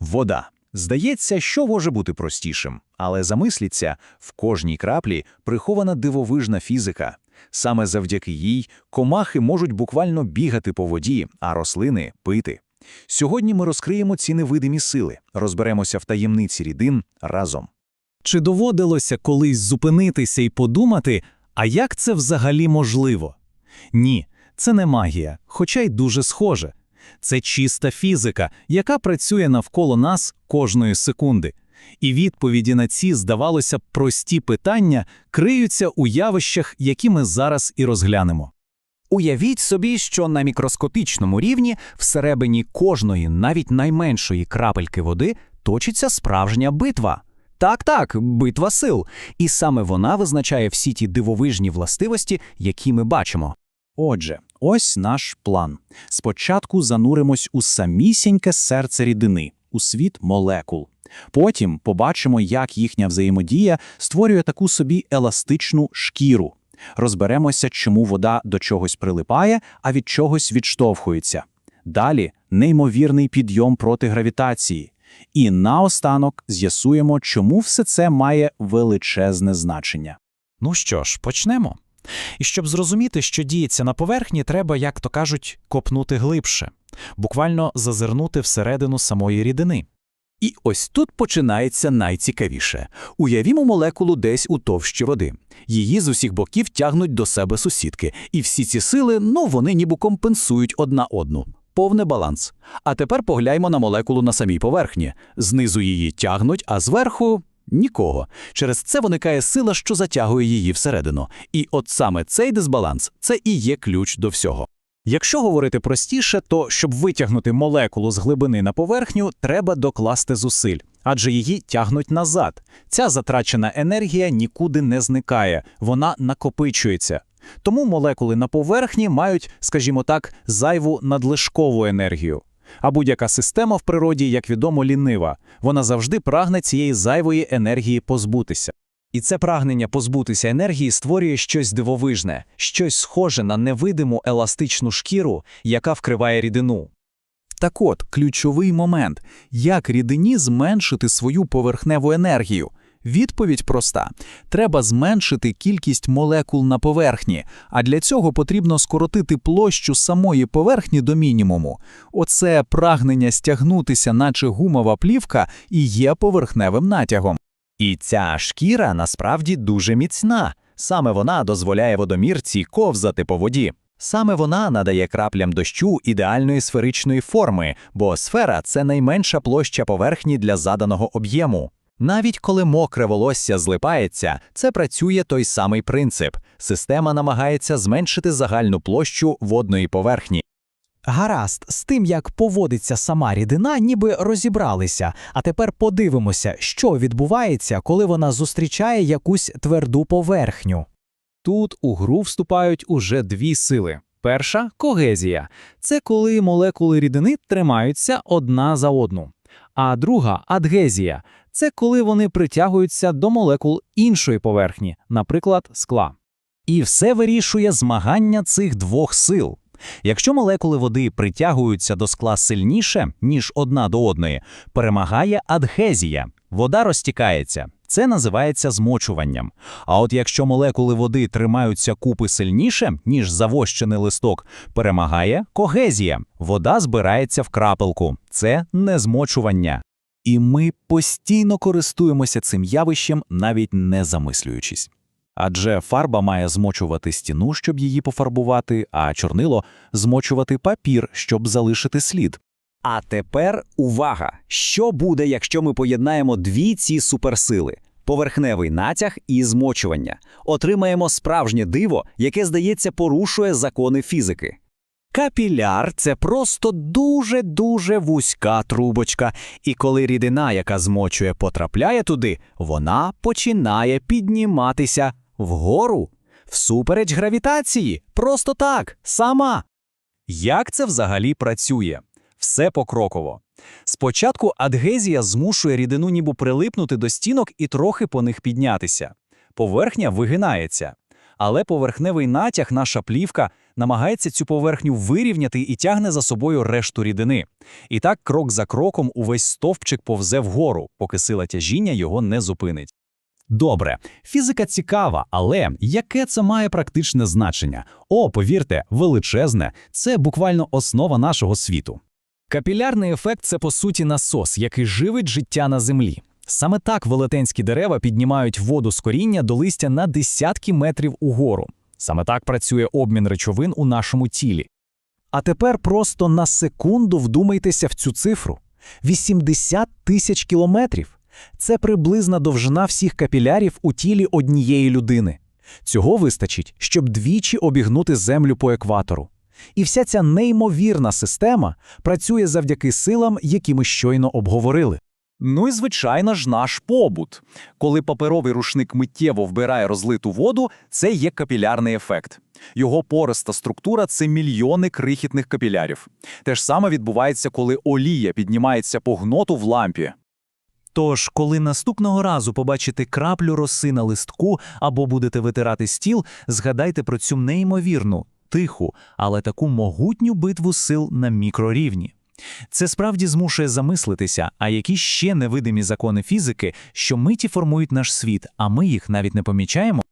Вода. Здається, що може бути простішим, але замисліться, в кожній краплі прихована дивовижна фізика. Саме завдяки їй комахи можуть буквально бігати по воді, а рослини пити. Сьогодні ми розкриємо ці невидимі сили, розберемося в таємниці рідин разом. Чи доводилося колись зупинитися і подумати, а як це взагалі можливо? Ні, це не магія, хоча й дуже схоже. Це чиста фізика, яка працює навколо нас кожної секунди. І відповіді на ці, здавалося б, прості питання криються у явищах, які ми зараз і розглянемо. Уявіть собі, що на мікроскопічному рівні всередині кожної, навіть найменшої крапельки води, точиться справжня битва. Так, так, битва сил. І саме вона визначає всі ті дивовижні властивості, які ми бачимо. Отже, ось наш план. Спочатку зануримось у самісіньке серце рідини, у світ молекул. Потім побачимо, як їхня взаємодія створює таку собі еластичну шкіру. Розберемося, чому вода до чогось прилипає, а від чогось відштовхується. Далі неймовірний підйом проти гравітації. І наостанок з'ясуємо, чому все це має величезне значення. Ну що ж, почнемо. І щоб зрозуміти, що діється на поверхні, треба, як то кажуть, копнути глибше, буквально зазирнути всередину самої рідини. І ось тут починається найцікавіше. Уявімо молекулу десь у товщі води. Її з усіх боків тягнуть до себе сусідки, і всі ці сили, ну, вони ніби компенсують одна одну. Повний баланс. А тепер погляньмо на молекулу на самій поверхні. Знизу її тягнуть, а зверху нікого. Через це виникає сила, що затягує її всередину. І от саме цей дисбаланс це і є ключ до всього. Якщо говорити простіше, то щоб витягнути молекулу з глибини на поверхню, треба докласти зусиль, адже її тягнуть назад. Ця затрачена енергія нікуди не зникає, вона накопичується. Тому молекули на поверхні мають, скажімо так, зайву надлишкову енергію. А будь-яка система в природі, як відомо, лінива. Вона завжди прагне цієї зайвої енергії позбутися. І це прагнення позбутися енергії створює щось дивовижне, щось схоже на невидиму еластичну шкіру, яка вкриває рідину. Так от, ключовий момент як рідині зменшити свою поверхневу енергію. Відповідь проста: треба зменшити кількість молекул на поверхні, а для цього потрібно скоротити площу самої поверхні до мінімуму. Оце прагнення стягнутися, наче гумова плівка, і є поверхневим натягом. І ця шкіра насправді дуже міцна. Саме вона дозволяє водомірці ковзати по воді. Саме вона надає краплям дощу ідеальної сферичної форми, бо сфера це найменша площа поверхні для заданого об'єму. Навіть коли мокре волосся злипається, це працює той самий принцип. Система намагається зменшити загальну площу водної поверхні. Гаразд, з тим, як поводиться сама рідина, ніби розібралися. А тепер подивимося, що відбувається, коли вона зустрічає якусь тверду поверхню. Тут у гру вступають уже дві сили. Перша когезія це коли молекули рідини тримаються одна за одну. А друга адгезія це коли вони притягуються до молекул іншої поверхні, наприклад, скла. І все вирішує змагання цих двох сил. Якщо молекули води притягуються до скла сильніше, ніж одна до одної, перемагає адгезія. Вода розтікається. Це називається змочуванням. А от якщо молекули води тримаються купи сильніше, ніж завощений листок, перемагає когезія. Вода збирається в крапелку. Це не змочування. І ми постійно користуємося цим явищем, навіть не замислюючись. Адже фарба має змочувати стіну, щоб її пофарбувати, а чорнило змочувати папір, щоб залишити слід. А тепер увага! Що буде, якщо ми поєднаємо дві ці суперсили? Поверхневий натяг і змочування. Отримаємо справжнє диво, яке, здається, порушує закони фізики. Капіляр це просто дуже-дуже вузька трубочка, і коли рідина, яка змочує, потрапляє туди, вона починає підніматися вгору, всупереч гравітації, просто так, сама. Як це взагалі працює? Все покроково. Спочатку адгезія змушує рідину ніби прилипнути до стінок і трохи по них піднятися. Поверхня вигинається. Але поверхневий натяг, наша плівка, намагається цю поверхню вирівняти і тягне за собою решту рідини. І так крок за кроком увесь стовпчик повзе вгору, поки сила тяжіння його не зупинить. Добре, фізика цікава, але яке це має практичне значення? О, повірте, величезне, це буквально основа нашого світу. Капілярний ефект це по суті насос, який живить життя на землі. Саме так велетенські дерева піднімають воду з коріння до листя на десятки метрів угору. Саме так працює обмін речовин у нашому тілі. А тепер просто на секунду вдумайтеся в цю цифру: 80 тисяч кілометрів. Це приблизна довжина всіх капілярів у тілі однієї людини. Цього вистачить, щоб двічі обігнути землю по екватору. І вся ця неймовірна система працює завдяки силам, які ми щойно обговорили. Ну і звичайно ж наш побут. Коли паперовий рушник миттєво вбирає розлиту воду, це є капілярний ефект. Його пориста структура це мільйони крихітних капілярів. Те ж саме відбувається, коли олія піднімається по гноту в лампі. Тож, коли наступного разу побачите краплю роси на листку або будете витирати стіл, згадайте про цю неймовірну, тиху, але таку могутню битву сил на мікрорівні. Це справді змушує замислитися, а які ще невидимі закони фізики, що миті формують наш світ, а ми їх навіть не помічаємо?